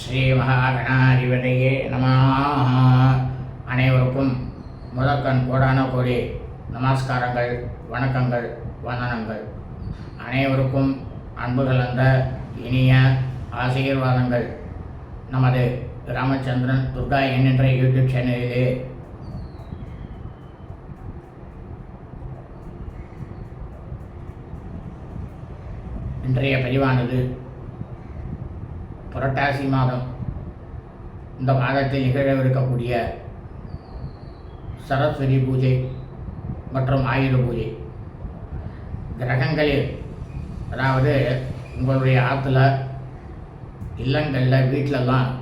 ஸ்ரீ மகாகணாதிபதியே நம. அனைவருக்கும் முதற்கண் கோடான கோடி நமஸ்காரங்கள் வணக்கங்கள் வந்தனங்கள். அனைவருக்கும் அன்பு கலந்த இனிய ஆசீர்வாதங்கள். நமது ராமச்சந்திரன் துர்கா என்கின்ற யூடியூப் சேனலிலே இன்றைய பதிவானது புரட்டாசி மாதம் இந்த மாதத்தில் நிகழவிருக்கக்கூடிய சரஸ்வதி பூஜை மற்றும் ஆயுத பூஜை. கிரகங்களில் அதாவது உங்களுடைய ஆற்றுல இல்லங்களில் வீட்டிலலாம்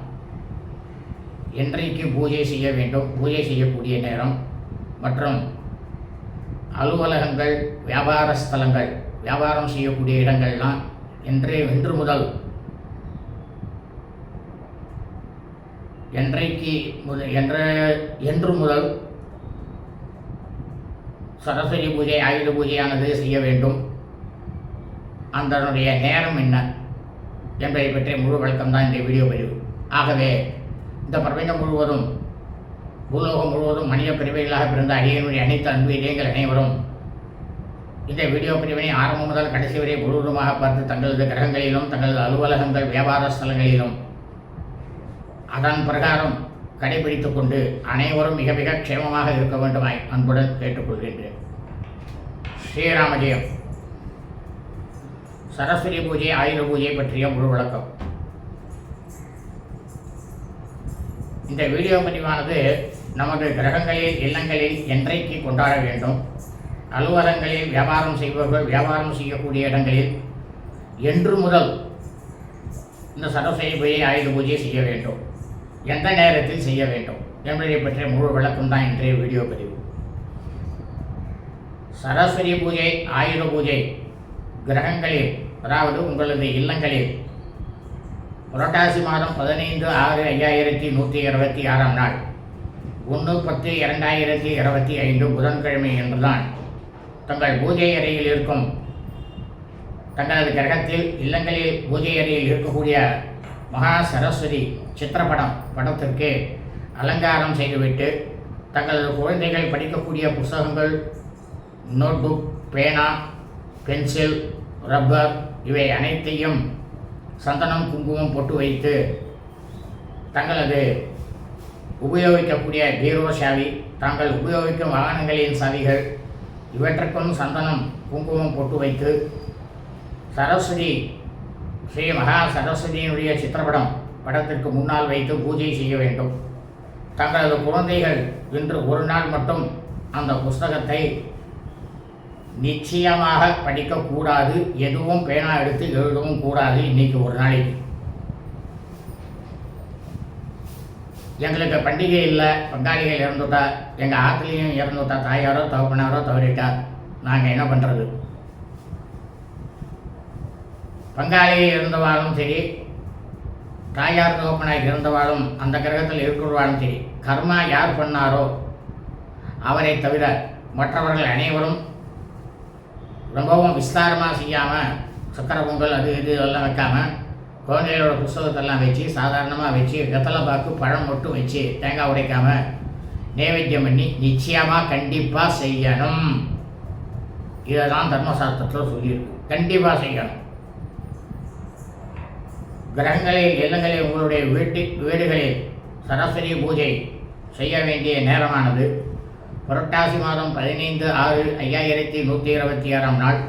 என்றைக்கு பூஜை செய்ய வேண்டும் பூஜை செய்யக்கூடிய நேரம் மற்றும் அலுவலகங்கள் வியாபார ஸ்தலங்கள் வியாபாரம் செய்யக்கூடிய இடங்கள்லாம் இன்றே இன்று முதல் என்றைக்கு முதல் என்ற என்று முதல் சரஸ்வதி பூஜை ஆயுத பூஜையானது செய்ய வேண்டும். அதனுடைய நேரம் என்ன என்பதை பற்றிய முழு விளக்கம்தான் இந்த வீடியோ பதிவு. ஆகவே இந்த பிரபஞ்சம் முழுவதும் பூலோகம் முழுவதும் மனித பிரிவைகளாக பிறந்த அடியனுடைய அனைத்து அன்பு இதயங்கள் அனைவரும் இந்த வீடியோ பிரிவினை ஆரம்பம் முதல் கடைசி வரை முழுவதுமாக பார்த்து தங்களது கிரகங்களிலும் தங்களது அலுவலகங்கள் வியாபார ஸ்தலங்களிலும் அதன் பிரகாரம் கடைபிடித்துக் கொண்டு அனைவரும் மிக மிக க்ஷேமமாக இருக்க வேண்டுமாய் அன்புடன் கேட்டுக்கொள்கின்றேன். ஸ்ரீராமஜெயம். சரஸ்வதி பூஜை ஆயுத பூஜை பற்றிய முழு விளக்கம். இந்த வீடியோ பதிவானது நமது கிரகங்களில் இல்லங்களில் என்றைக்கு கொண்டாட வேண்டும்? அலுவலகங்களில் வியாபாரம் செய்பவர்கள் வியாபாரம் செய்யக்கூடிய இடங்களில் என்று முதல் இந்த சரஸ்வதி பூஜை ஆயுத பூஜை செய்ய வேண்டும். எந்த நேரத்தில் செய்ய வேண்டும்? என்பதை பற்றிய முழு விளக்கம் தான் இன்றைய வீடியோ பதிவு. சரஸ்வதி பூஜை ஆயுத பூஜை கிரகங்களில் அதாவது உங்களது இல்லங்களில் புரட்டாசி மாதம் பதினைந்து ஆறு ஐயாயிரத்தி நூற்றி இருபத்தி ஆறாம் நாள். ஒன்று பத்து இரண்டாயிரத்தி இருபத்தி ஐந்து புதன்கிழமை என்றுதான் தங்கள் பூஜை அறையில் இருக்கும் தங்களது கிரகத்தில் இல்லங்களில் பூஜை அறையில் இருக்கக்கூடிய மகா சரஸ்வதி சித்திரப்படம் படத்திற்கு அலங்காரம் செய்துவிட்டு தங்களது குழந்தைகள் படிக்கக்கூடிய புத்தகங்கள் நோட்புக் பேனா பென்சில் ரப்பர் இவை அனைத்தையும் சந்தனம் குங்குமம் போட்டு வைத்து தங்களது உபயோகிக்கக்கூடிய பீரோ சாவி தாங்கள் உபயோகிக்கும் வாகனங்களின் சாவிகள் இவற்றுக்கும் சந்தனம் குங்குமம் போட்டு வைத்து சரஸ்வதி ஸ்ரீ மகா சரஸ்வதியினுடைய சித்திரப்படம் படத்திற்கு முன்னால் வைத்து பூஜை செய்ய வேண்டும். தங்களது குழந்தைகள் இன்று ஒரு நாள் மட்டும் அந்த புஸ்தகத்தை நிச்சயமாக படிக்கக்கூடாது. எதுவும் பேனா எடுத்து எழுதவும் கூடாது இன்னைக்கு ஒரு நாளைக்கு. எங்களுக்கு பண்டிகை இல்லை. பங்காளிகள் இறந்துட்டா எங்கள் ஆற்றுலையும் இறந்துட்டா தாயாரோ தகப்பனாரோ தவறிட்டா நாங்கள் என்ன பண்ணுறது பங்காளியை இருந்தவாலும் சரி தாயார் தகப்பனாய் இருந்தவாளும் அந்த கிரகத்தில் இருக்கிறவாளும் சரி கர்மா யார் பண்ணாரோ அவரை தவிர மற்றவர்கள் அனைவரும் ரொம்பவும் விஸ்தாரமாக செய்யாமல் சக்கர பொங்கல் அது இது எல்லாம் வைக்காமல் குழந்தைகளோட புஸ்தகத்தெல்லாம் வச்சு சாதாரணமாக வச்சு வெத்தலை பாக்கு பழம் மட்டும் வச்சு தேங்காய் உடைக்காமல் நைவேத்தியம் பண்ணி நிச்சயமாக கண்டிப்பாக செய்யணும். இதை தான் தர்மசாஸ்திரத்தில் சொல்லியிருக்கு. கண்டிப்பாக செய்யணும். கிரகங்களில் இல்லங்களில் உங்களுடைய வீட்டு வீடுகளில் சரஸ்வதி பூஜை செய்ய வேண்டிய நேரமானது. புரட்டாசி மாதம் பதினைந்து ஆறு ஐயாயிரத்தி நூற்றி இருபத்தி ஆறாம் நாள்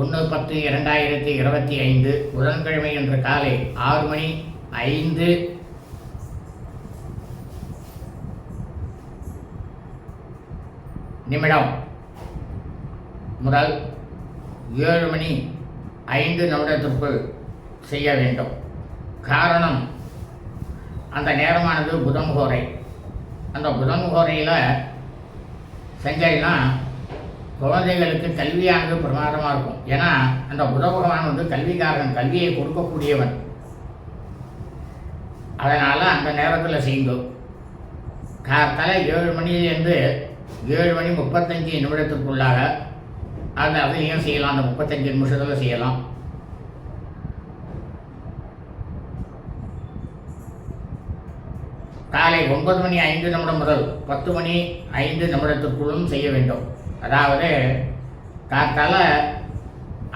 ஒன்று பத்து இரண்டாயிரத்தி இருபத்தி ஐந்து புதன்கிழமை என்ற காலை ஆறு மணி ஐந்து. நிமிடம் முதல் ஏழு மணி ஐந்து நிமிடத்திற்குள் செய்ய வேண்டும். காரணம் அந்த நேரமானது புதன்கோரை அந்த புதம் கோரையில் செஞ்சேன்னா குழந்தைகளுக்கு கல்வியானது பிரமாதமாக இருக்கும். ஏன்னா அந்த புத பகவான் வந்து கல்விக்காரன் கல்வியை கொடுக்கக்கூடியவன். அதனால் அந்த நேரத்தில் செய்யும் காத்தால ஏழு மணிலேருந்து ஏழு மணி முப்பத்தஞ்சு நிமிடத்துக்குள்ளாக அது அதையும் செய்யலாம். அந்த முப்பத்தஞ்சு நிமிஷத்தில் செய்யலாம். காலை ஒன்பது மணி ஐந்து நிமிடம் முதல் பத்து மணி ஐந்து நிமிடத்துக்குள்ளும் செய்ய வேண்டும். அதாவது காத்தால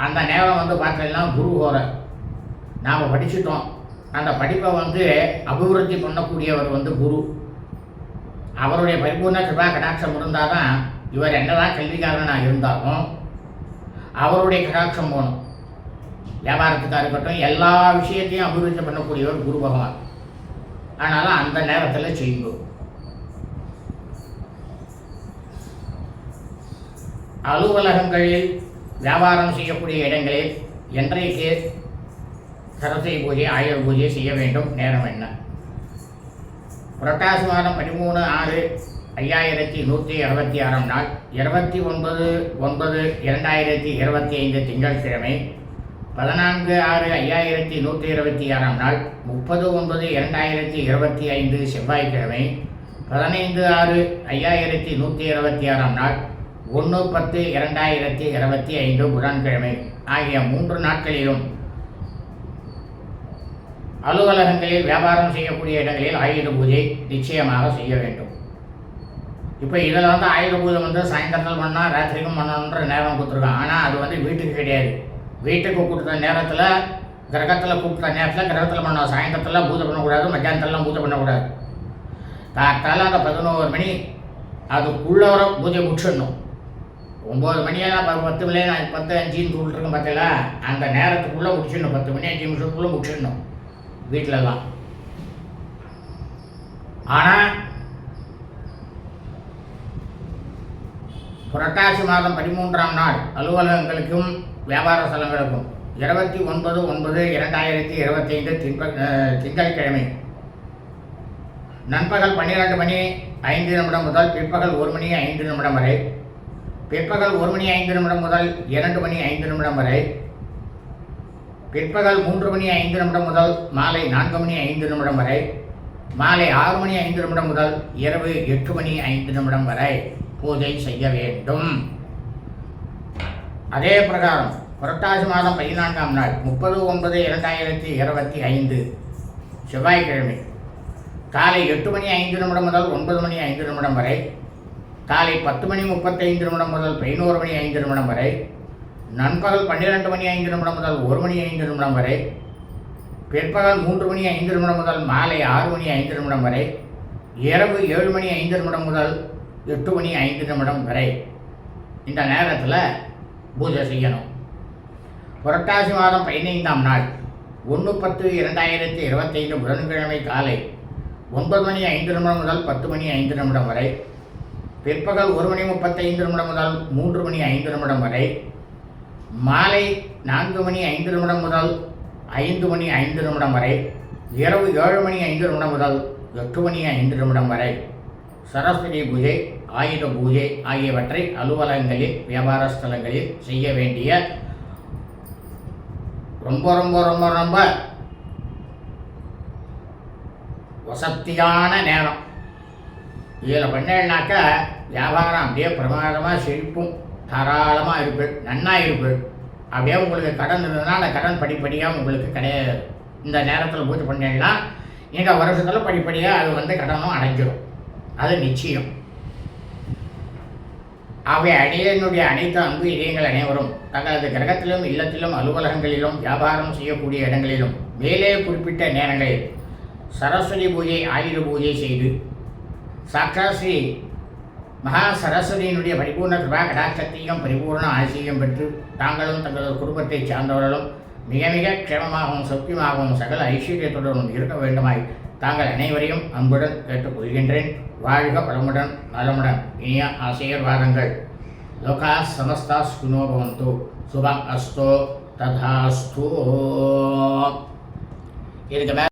அந்த நேரம் வந்து பார்த்தீங்கன்னா குரு ஹோரை நாம் படிச்சுட்டோம். அந்த படிப்பை வந்து அபிவிருத்தி பண்ணக்கூடியவர் வந்து குரு. அவருடைய பரிபூர்ண கிருபா கடாட்சம் இருந்தால் தான் இவர் என்னதான் கல்விக்காரனாக இருந்தாலும் அவருடைய கடாட்சம் போகணும். வியாபாரத்துக்காக இருக்கட்டும் எல்லா விஷயத்தையும் அபிவிருத்தி பண்ணக்கூடியவர் குரு பகவான். ஆனாலும் அந்த நேரத்தில் செய்யும் அலுவலகங்களில் வியாபாரம் செய்யக்கூடிய இடங்களில் என்றைக்கு சரஸ்வதி பூஜை ஆயுத பூஜை செய்ய வேண்டும்? நேரம் என்ன? புரட்டாசி மாதம் பதிமூணு ஆறு ஐயாயிரத்தி நூற்றி அறுபத்தி ஆறாம் நாள். இருபத்தி ஒன்பது ஒன்பது இரண்டாயிரத்தி இருபத்தி ஐந்து திங்கட்கிழமை. பதினான்கு ஆறு ஐயாயிரத்தி நூற்றி இருபத்தி ஆறாம் நாள் முப்பது ஒன்பது இரண்டாயிரத்தி இருபத்தி ஐந்து செவ்வாய்க்கிழமை பதினைந்து ஆறு ஐயாயிரத்தி நூற்றி இருபத்தி ஆறாம் நாள் ஒன்று பத்து இரண்டாயிரத்தி இருபத்தி ஐந்து புதன்கிழமை ஆகிய மூன்று நாட்களிலும் அலுவலகங்களில் வியாபாரம் செய்யக்கூடிய இடங்களில் ஆயுத பூஜை நிச்சயமாக செய்ய வேண்டும். இப்போ இதில் வந்து ஆயுத பூஜை வந்து சாயந்தரத்தில் பண்ணால் ராத்திரிக்கும் பண்ணணுன்ற நேரம் கொடுத்துருக்கான் ஆனால் அது வந்து வீட்டுக்கு கிடையாது. வீட்டுக்கு கொடுத்த நேரத்தில் கிரகத்தில் கூப்பிட்ட நேரத்தில் கிரகத்தில் பண்ண சாயந்தரத்தில் பூஜை பண்ணக்கூடாது மத்தியானத்துலலாம் பூஜை பண்ணக்கூடாது. காத்தால் அந்த பதினோரு மணி அதுக்குள்ளே வர பூஜை முடிச்சிடணும். ஒம்பது மணியெல்லாம் ப- பத்து மணி நான் பத்து அஞ்சுன்னு சொல்லிட்டுருக்கேன் பார்த்தீங்களா அந்த நேரத்துக்குள்ளே முடிச்சிடணும் பத்து மணி அஞ்சு நிமிஷத்துக்குள்ளே முடிச்சிடணும் வீட்டிலலாம் ஆனால் புரட்டாசி மாதம் பதிமூன்றாம் நாள் அலுவலகங்களுக்கும் வியாபார ஸ்தலங்களுக்கும் இருபத்தி ஒன்பது ஒன்பது இரண்டாயிரத்தி இருபத்தைந்து திங்க திங்கட்கிழமை நண்பகல் பன்னிரெண்டு மணி ஐந்து நிமிடம் முதல் பிற்பகல் ஒரு மணி ஐந்து நிமிடம் வரை. பிற்பகல் ஒரு மணி ஐந்து நிமிடம் முதல் இரண்டு மணி ஐந்து நிமிடம் வரை. பிற்பகல் மூன்று மணி ஐந்து நிமிடம் முதல் மாலை நான்கு மணி ஐந்து நிமிடம் வரை. மாலை ஆறு மணி ஐந்து நிமிடம் முதல் இரவு எட்டு மணி ஐந்து நிமிடம் வரை. பூஜை செய்ய வேண்டும். அதே பிரகாரம் புரட்டாசி மாதம் பதினான்காம் நாள் முப்பது ஒன்பது இரண்டாயிரத்தி இருபத்தி ஐந்து செவ்வாய்க்கிழமை. காலை எட்டு மணி ஐந்து நிமிடம் முதல் ஒன்பது மணி ஐந்து நிமிடம் வரை காலை பத்து மணி முப்பத்தைந்து நிமிடம் முதல் பதினோரு மணி ஐந்து நிமிடம் வரை நண்பகல் பன்னிரெண்டு மணி ஐந்து நிமிடம் முதல் ஒரு மணி ஐந்து நிமிடம் வரை பிற்பகல் மூன்று மணி ஐந்து நிமிடம் முதல் மாலை ஆறு மணி ஐந்து நிமிடம் வரை இரவு ஏழு மணி ஐந்து நிமிடம் முதல் எட்டு மணி ஐந்து நிமிடம் வரை. இந்த நேரத்தில் பூஜை செய்யணும். புரட்டாசி மாதம் பதினைந்தாம் நாள் ஒன்று பத்து இரண்டாயிரத்தி இருபத்தைந்து புதன்கிழமை காலை ஒன்பது மணி ஐந்து நிமிடம் முதல் பத்து மணி ஐந்து நிமிடம் வரை பிற்பகல் ஒரு மணி முப்பத்தைந்து நிமிடம் முதல் மூன்று மணி ஐந்து நிமிடம் வரை மாலை நான்கு மணி ஐந்து நிமிடம் முதல் ஐந்து மணி ஐந்து நிமிடம் வரை இரவு ஏழு மணி ஐந்து நிமிடம் முதல் எட்டு மணி ஐந்து நிமிடம் வரை சரஸ்வதி பூஜை ஆயுத பூஜை ஆகியவற்றை அலுவலகங்களில் வியாபார ஸ்தலங்களில் செய்ய வேண்டிய ரொம்ப ரொம்ப ரொம்ப ரொம்ப வசத்தியான நேரம். இதில் பண்ணேன்னாக்கா வியாபாரம் அப்படியே பிரமாதமாக செழிப்பும் தாராளமாக இருப்பேன் நன்னா இருப்பேன் அப்படியே உங்களுக்கு கடன் இருந்ததுன்னா அந்த கடன் படிப்படியாக உங்களுக்கு கிடையாது. இந்த நேரத்தில் பூஜை பண்ணீங்கன்னா இந்த வருஷத்தில் படிப்படியாக அது வந்து கடனும் அடைஞ்சிடும் அது நிச்சயம். அவை அடியனுடைய அனைத்து அன்பு இதயங்கள் அனைவரும் தங்களது கிரகத்திலும் இல்லத்திலும் அலுவலகங்களிலும் வியாபாரம் செய்யக்கூடிய இடங்களிலும் மேலே குறிப்பிட்ட நேரங்களில் சரஸ்வதி பூஜை ஆயுத பூஜை செய்து சாக்ஷாத் ஸ்ரீ மகா சரஸ்வதியினுடைய பரிபூர்ண கிருபா கடாட்சத்தையும் பரிபூர்ண ஆசிரியம் பெற்று தாங்களும் தங்களது குடும்பத்தை சார்ந்தவர்களும் மிக மிக க்ஷேமமாகவும் சௌக்கியமாகவும் சகல ஐஸ்வர்யத்துடனும் இருக்க வேண்டுமாய் தாங்கள் அனைவரையும் அன்புடன் கேட்டுக்கொள்கின்றேன். வாழ்க வளமுடன் நலமுடன் இனிய ஆசீர்வாதங்கள். லோகா சமஸ்தா சுனோ பவந்து. சுபம் அஸ்தோ ததாஸ்தோ. இதுக்கு மேலே